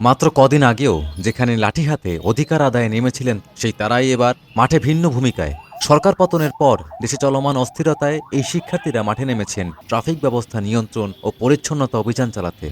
মাত্র কদিন আগেও যেখানে লাঠি হাতে অধিকার আদায়ে নেমেছিলেন সেই তারাই এবার মাঠে ভিন্ন ভূমিকায়। সরকার পতনের পর দেশে চলমান অস্থিরতায় এই শিক্ষার্থীরা মাঠে নেমেছেন ট্রাফিক ব্যবস্থা নিয়ন্ত্রণ ও পরিচ্ছন্নতা অভিযান চালাতে।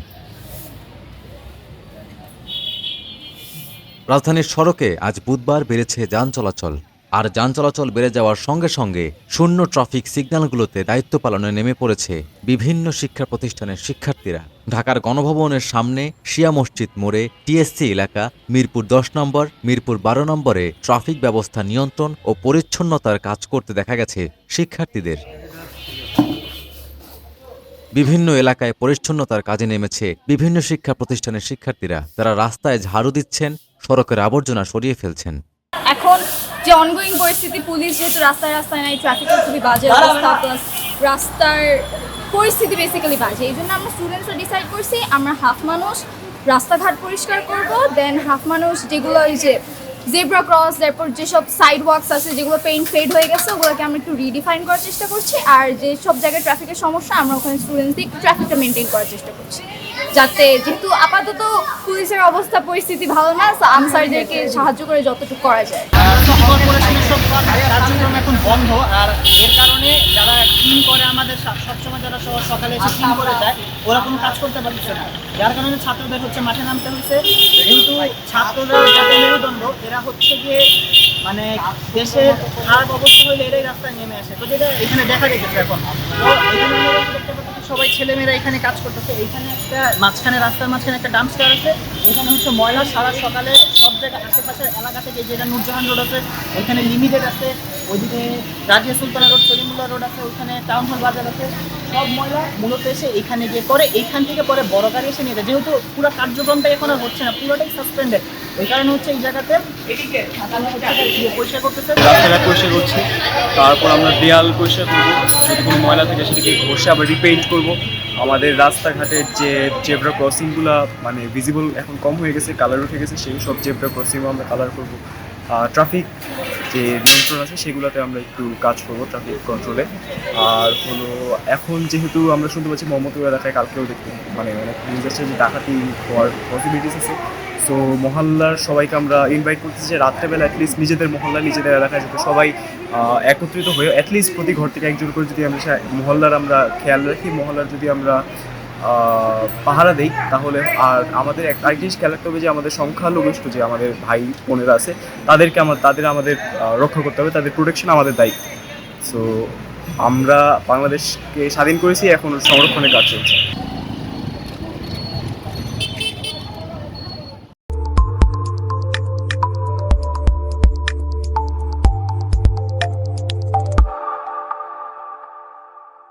রাজধানীর সড়কে আজ বুধবার বেড়েছে যান চলাচল। আর যান চলাচল বেড়ে যাওয়ার সঙ্গে সঙ্গে শূন্য ট্রাফিক সিগন্যালগুলোতে দায়িত্ব পালনে নেমে পড়েছে বিভিন্ন শিক্ষা প্রতিষ্ঠানের শিক্ষার্থীরা। ঢাকার গণভবনের সামনে শিয়া মসজিদ মোড়ে টিএসসি এলাকা, মিরপুর দশ নম্বর, মিরপুর বারো নম্বরে ট্রাফিক ব্যবস্থা নিয়ন্ত্রণ ও পরিচ্ছন্নতার কাজ করতে দেখা গেছে শিক্ষার্থীদের। বিভিন্ন এলাকায় পরিচ্ছন্নতার কাজে নেমেছে বিভিন্ন শিক্ষা প্রতিষ্ঠানের শিক্ষার্থীরা। তারা রাস্তায় ঝাড়ু দিচ্ছেন, সড়কের আবর্জনা সরিয়ে ফেলছেন। এখন যে অনগোয়িং পরিস্থিতি পুলিশ যেহেতু রাস্তায় রাস্তায় নাই ট্রাফিকের খুবই বাজে অবস্থা প্লাস রাস্তার পরিস্থিতি বেসিক্যালি বাজে। এই জন্য আমরা স্টুডেন্টসরা ডিসাইড করছি আমরা হাফ মানুষ রাস্তাঘাট পরিষ্কার করব দেন হাফ মানুষ যেগুলো ওই যে জেব্রা ক্রস তারপর যেসব সাইড ওয়াকস আছে, যেগুলো পেইন্ট ফেড হয়ে গেছে, ওগুলোকে আমরা একটু রিডিফাইন করার চেষ্টা করছি। আর যে সব জায়গায় ট্রাফিকের সমস্যা, আমরা ওখানে স্টুডেন্টদের একটু ট্রাফিকটা মেনটেন করার চেষ্টা করছি। যাতে যেহেতু আপাতত পুলিশের অবস্থা, পরিস্থিতি ভালো না আনসারদেরকে সাহায্য করে যতটুকু করা যায়। কার্যক্রম এখন বন্ধ আর এর কারণে যারা ক্লিন করে আমাদের সবসময় যারা সকালে এসে করে ওরা কোনো কাজ করতে পারছে না। যার কারণে ছাত্রদের হচ্ছে মাঠে নামতে হচ্ছে কিন্তু ছাত্ররা যাতে মেরুদণ্ড, এরা হচ্ছে গিয়ে মানে দেশের খারাপ অবস্থা হলে এরাই রাস্তায় নেমে আসে। তো যেটা এখানে দেখা গেছে এখন। তো এখানে সবাই ছেলেমেয়েরা এখানে কাজ করতেছে। এইখানে একটা মাঝখানে, রাস্তার মাঝখানে একটা ডাম্পস্টার আছে। এখানে হচ্ছে ময়লা সারা সকালে সব জায়গায় আশেপাশের এলাকা থেকে যেটা নূরজাহান রোড আছে, ওইখানে লিমিটেড আছে। ওইদিকে রাজিয়া সুলতানা রোড সলিমুল্লাহ রোড আছে, ওইখানে টাউন হল বাজার আছে। সব ময়লা মূলত এসে এখানে গিয়ে পরে এইখান থেকে পরে বড় গাড়ি এসে নিয়ে যেহেতু পুরো কার্যক্রমটা এখন আর হচ্ছে না, পুরোটাই সাসপেন্ডেড ওই কারণে হচ্ছে এই জায়গাতে পরিষ্কার করতেছে। রাস্তাঘাট করছি। তারপর আমরা দেয়াল পরিষ্কার করব। যদি কোনো ময়লা থাকে, সেটাকে ঘষে আবার রিপেইন্ট করব। আমাদের রাস্তাঘাটের যে জেব্রা ক্রসিংগুলো মানে ভিজিবল এখন কম হয়ে গেছে কালার উঠে গেছে, সেই সব জেব্রা ক্রসিংও আমরা কালার করব। ট্রাফিক যে নিয়ন্ত্রণ আছে সেগুলোতে আমরা একটু কাজ করব ট্রাফিক কন্ট্রোলে আর হলো, এখন যেহেতু আমরা শুনতে পাচ্ছি মোহাম্মদপুর এলাকায় কালকেও দেখতে মানে অনেক নিউজ আসছে যে ডাকাতি হওয়ার পসিবিলিটিস আছে। সো মহল্লার সবাইকে আমরা ইনভাইট করতেছি যে রাত্রেবেলা অ্যাটলিস্ট নিজেদের মহল্লা, নিজেদের এলাকায় যাতে সবাই একত্রিত হয়ে অ্যাটলিস্ট প্রতি ঘর থেকে একজন করে যদি আমরা মহল্লার আমরা খেয়াল রাখি, মহল্লার যদি আমরা পাহারা দেই, তাহলে আর আমাদের এক আরেক জিনিস খেয়াল রাখতে হবে যে আমাদের সংখ্যালঘিষ্ঠ যে আমাদের ভাই বোনেরা আছে, তাদেরকে আমার তাদের আমাদের রক্ষা করতে হবে, তাদের প্রোটেকশন আমাদের দায়িত্ব সো আমরা বাংলাদেশকে স্বাধীন করেছি, এখন সংরক্ষণের কাজ চলছে।